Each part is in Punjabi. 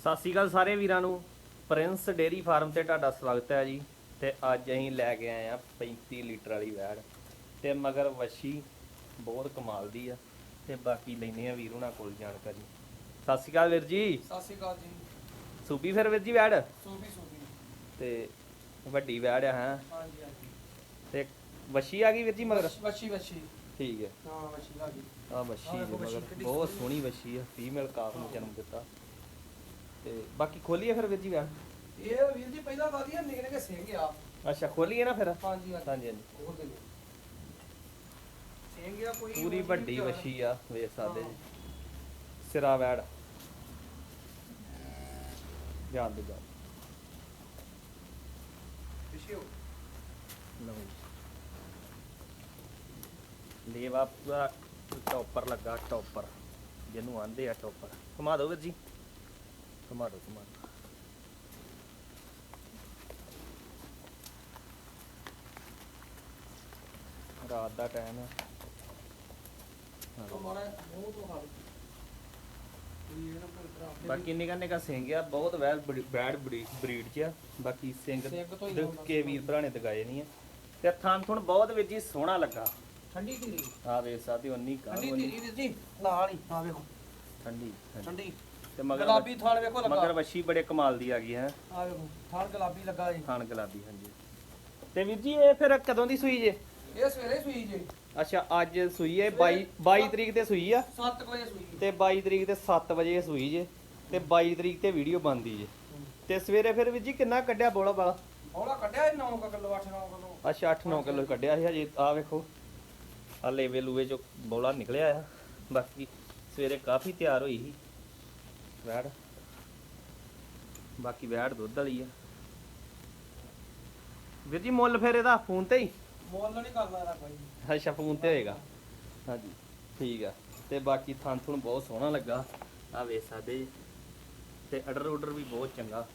ਸਤਿ ਸ਼੍ਰੀ ਅਕਾਲ ਸਾਰੇ ਵੀਰਾਂ ਨੂੰ। ਪ੍ਰਿੰਸ ਡੇਰੀ ਫਾਰਮ ਤੇ ਤੁਹਾਡਾ ਸਵਾਗਤ ਹੈ ਜੀ। ਤੇ ਅੱਜ ਅਸੀਂ ਲੈ ਕੇ ਆਏ ਆ 35 ਲੀਟਰ ਵਾਲੀ ਵੈੜ। ਤੇ ਮਗਰ ਵਸ਼ੀ ਬਹੁਤ ਕਮਾਲ ਦੀ ਆ। ਤੇ ਬਾਕੀ ਲੈਨੇ ਆ ਵੀਰ ਉਹਨਾਂ ਕੋਲ ਜਾਣਕਾਰੀ। ਸਤਿ ਸ਼੍ਰੀ ਅਕਾਲ ਵੀਰ ਜੀ। ਸਤਿ ਸ਼੍ਰੀ ਅਕਾਲ ਜੀ। ਸੂਪੀ ਫਿਰ ਵੀਰ ਜੀ ਵੈੜ? ਸੂਬੀ ਸੂਬੀ। ਤੇ ਵੱਡੀ ਵੈੜ ਆ ਹਾਂ? ਹਾਂਜੀ ਹਾਂਜੀ। ਤੇ ਵਸ਼ੀ ਆ ਗਈ ਵੀਰ ਜੀ ਮਗਰ? ਵੱਛੀ ਵੱਛੀ ਠੀਕ ਹੈ। ਹਾਂ ਆ ਵਸ਼ੀ ਦੇਖੋ ਵੱਛੀ ਮਗਰ। ਕਿੱਡੀ ਬਹੁਤ ਸੋਹਣੀ ਸੋਹਣੀ ਵਸ਼ੀ ਆ। ਫੀਮੇਲ ਕਾਫ ਨੂੰ ਜਨਮ ਦਿੱਤਾ। ਤੇ ਬਾਕੀ ਖੋਲੀਏ ਫਿਰ ਵੀਰ ਜੀ ਵੈੜ ਇਹ ਵੀਰ ਜੀ ਪਹਿਲਾਂ ਵਧੀਆ ਨਿਕਲ ਕੇ ਸਿੰਘ ਆ। ਅੱਛਾ ਖੋਲੀਏ ਨਾ ਫਿਰ? ਹਾਂਜੀ ਹਾਂਜੀ। ਹਾਂਜੀ ਹਾਂਜੀ। ਉਹ ਦੇ ਸਿੰਘ ਆ ਕੋਈ ਪੂਰੀ ਵੱਡੀ ਵਸ਼ੀ ਆ ਵੇਖ ਸਕਦੇ। ਜੀ। ਸਿਰਾ ਵੈੜ। ਜਾਣ ਦੇ ਜਾ ਪਿੱਛੇ ਹੋ। ਲਓ ਲੇਵਾ ਪੂਰਾ ਟੌਪਰ ਲੱਗਾ ਟੌਪਰ। ਜਿਹਨੂੰ ਆਂਦੇ ਆ ਟੌਪਰ। ਘੁਮਾ ਦਿਓ ਵੀਰ ਜੀ। ਰਾਤ ਦਾ ਟਾਈਮ ਹੈ ਬਾਕੀ ਨਿਕਾ ਨਿਕਾ ਸਿੰਘ ਆ ਬਹੁਤ ਵੈਲ ਬੈਡ ਬਰੀਡ ਚ ਆ ਬਾਕੀ ਸਿੰਘ ਕੇ ਵੀਰ ਭਰਾ ਨੇ ਦਗਾਏ ਨਹੀਂ ਆ ਤੇ ਥਾਂ ਥੁਣ ਬਹੁਤ ਵਿੱਚ ਹੀ ਸੋਹਣਾ ਲੱਗਾ ਠੰਡੀ ਧੀਰੀ ਆ ਵੇ ਸਾਦੀ ਉਨੀ ਕਾ ਠੰਡੀ ਨਾਲ ਹੀ ਆ ਵੇਖੋ ਠੰਡੀ ਠੰਡੀ। ਠੰਡੀ। ਤੇ ਮਗਰ ਗੁਲਾਬੀ ਥਾਲ ਵੇਖੋ ਮਗਰ ਲੱਗਾ ਵੱਛੀ ਬੜੇ ਕਮਾਲ ਦੀ ਆ ਗਈ ਹੈ। ਆ ਵੇਖੋ ਥਾਲ ਗੁਲਾਬੀ ਲੱਗਾ ਜੀ। ਖਾਨ ਗੁਲਾਬੀ ਹਾਂਜੀ। ਤੇ ਵੀਰ ਜੀ ਇਹ ਫਿਰ ਕਦੋਂ ਦੀ ਸੂਈ ਜੇ? ਇਹ ਸਵੇਰੇ ਸੂਈ ਜੀ। ਅੱਛਾ ਅੱਜ ਸੂਈ ਹੈ 22 22 ਤਰੀਕ ਤੇ ਸੂਈ ਆ? 7 ਵਜੇ ਸੂਈ ਤੇ 22 ਤਰੀਕ ਤੇ 7 ਵਜੇ ਸੂਈ ਜੇ ਤੇ 22 ਤਰੀਕ ਤੇ ਵੀਡੀਓ ਬਣਦੀ ਜੇ। ਤੇ ਸਵੇਰੇ ਫਿਰ ਵੀਰ ਜੀ ਕਿੰਨਾ ਕੱਢਿਆ ਬੋਲਾ ਬਾਲਾ? ਹੌਲਾ ਕੱਢਿਆ 9 ਕਿਲੋ 8 9 ਕਿਲੋ। ਅੱਛਾ 8-9 ਕਿਲੋ ਕੱਢਿਆ ਸੀ ਹਜੇ ਆ ਵੇਖੋ। ਆ ਲੇਵੇ ਲੂਵੇ ਚੋਂ ਬੋਲਾ ਨਿਕਲਿਆ ਆ ਬਾਕੀ ਸਵੇਰੇ ਕਾਫੀ ਤਿਆਰ ਹੋਈ ਸੀ। ਵੈੜ। ਬਾਕੀ ਵੈੜ ਦੁੱਧ ਵਾਲੀ ਆ। ਵੀਰ ਜੀ ਮੁੱਲ ਫਿਰ ਇਹਦਾ ਫੋਨ ਤੇ ਹੀ? ਮੁੱਲ ਨਹੀਂ ਕਰਨਾ ਇਹਦਾ ਕੋਈ। ਅੱਛਾ ਫੋਨ ਤੇ ਹੋਏਗਾ। ਹਾਂਜੀ ਠੀਕ ਆ। ਤੇ ਬਾਕੀ ਥਣ ਥੁਣ ਬਹੁਤ ਸੋਹਣਾ ਲੱਗਾ। ਆ ਵੇਖ ਸਕਦੇ। ਜੀ ਤੇ ਅਡਰ ਉਡਰ ਵੀ ਬਹੁਤ ਚੰਗਾ।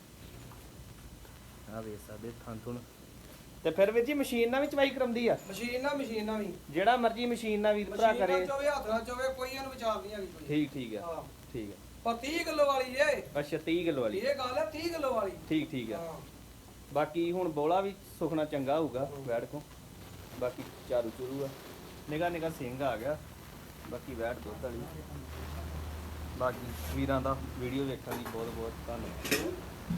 ਆ ਵੇਖ ਸਕਦੇ ਥਣ ਥੁਣ। ਤੇ ਫਿਰ ਵੀਰ ਜੀ ਮਸ਼ੀਨ ਨਾਲ ਵੀ ਚਵਾਈ ਕਰਾਉਂਦੀ ਆ? ਮਸ਼ੀਨ ਨਾਲ ਮਸ਼ੀਨ ਨਾਲ ਵੀ। ਜਿਹੜਾ ਮਰਜ਼ੀ ਮਸ਼ੀਨ ਨਾਲ ਵੀਰ ਭਰਾ ਮਸ਼ੀਨ ਨਾਲ ਚੋਵੇ ਹੱਥ ਨਾਲ ਚੋਵੇ ਕੋਈ ਇਹਨੂੰ ਵਿਚਾਰ ਨਹੀਂ ਹੈਗੀ ਕੋਈ। ਠੀਕ ਠੀਕ ਆ। ਹਾਂ। ਠੀਕ ਆ। ਪਰ 30 ਕਿਲੋ ਵਾਲੀ ਜੇ ਅੱਛਾ 30 ਕਿਲੋ ਵਾਲੀ। ਇਹ ਗੱਲ ਹੈ 30 ਕਿਲੋ ਵਾਲੀ। ਠੀਕ ਠੀਕ ਆ। ਹਾਂ। ਬਾਕੀ ਹੁਣ ਬੋਲਾ ਵੀ ਸੁਖਣਾ ਚੰਗਾ ਹੋਊਗਾ ਵੈੜ ਕੋ। ਬਾਕੀ ਚਾਰੂ ਚੁਰੂ ਆ। ਨਿਗਾ ਨਿਗਾ ਸਿੰਘ ਆ ਗਿਆ। ਬਾਕੀ ਵੈੜ ਦੁੱਧ ਵਾਲੀ ਬਾਕੀ ਵੀਰਾਂ ਦਾ ਵੀਡੀਓ ਵੇਖਣ ਲਈ ਬਹੁਤ ਬਹੁਤ ਧੰਨਵਾਦ।